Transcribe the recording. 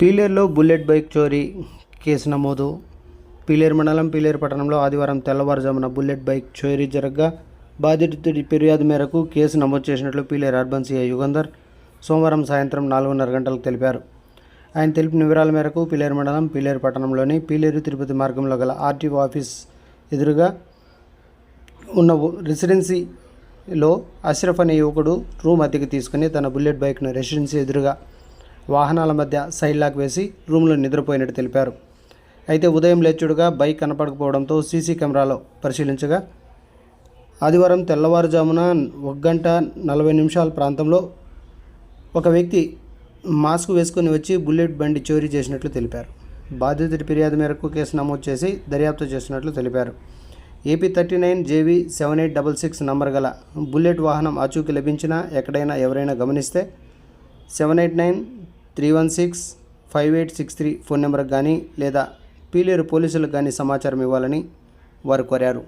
పీలేరులో bullet bike చోరీ case నమోదు. పీలేరు మండలం పీలేరు పట్టణంలో ఆదివారం తెల్లవారుజామున బుల్లెట్ బైక్ చోరీ జరగగా బాధితుడి ఫిర్యాదు మేరకు కేసు నమోదు చేసినట్లు పీలేరు అర్బన్ సిఐ యుగంధర్ సోమవారం సాయంత్రం నాలుగున్నర గంటలకు తెలిపారు. ఆయన తెలిపిన వివరాల మేరకు పీలేరు మండలం పీలేరు పట్టణంలోని పీలేరు తిరుపతి మార్గంలో గల ఆర్టీఓ ఆఫీస్ ఎదురుగా ఉన్న ఓ రెసిడెన్సీలో అష్రఫ్ అనే యువకుడు రూమ్ అద్దెకి తీసుకుని తన బుల్లెట్ బైక్ను రెసిడెన్సీ ఎదురుగా వాహనాల మధ్య సైడ్ లాక్ వేసి రూమ్లో నిద్రపోయినట్టు తెలిపారు. అయితే ఉదయం లేచుడుగా బైక్ కనపడకపోవడంతో సీసీ కెమెరాలో పరిశీలించగా ఆదివారం తెల్లవారుజామున ఒక గంట నలభై నిమిషాల ప్రాంతంలో ఒక వ్యక్తి మాస్క్ వేసుకుని వచ్చి బుల్లెట్ బండి చోరీ చేసినట్లు తెలిపారు. బాధితుడి ఫిర్యాదు మేరకు కేసు నమోదు చేసి దర్యాప్తు చేసినట్లు తెలిపారు. AP thirty nine JV seven eight double six number గల బుల్లెట్ వాహనం ఆచూకీ లభించినా ఎక్కడైనా ఎవరైనా గమనిస్తే seven eight nine three one six five eight six three phone నెంబర్కి కానీ లేదా పీలేరు పోలీసులకు కానీ సమాచారం ఇవ్వాలని వారు కోరారు.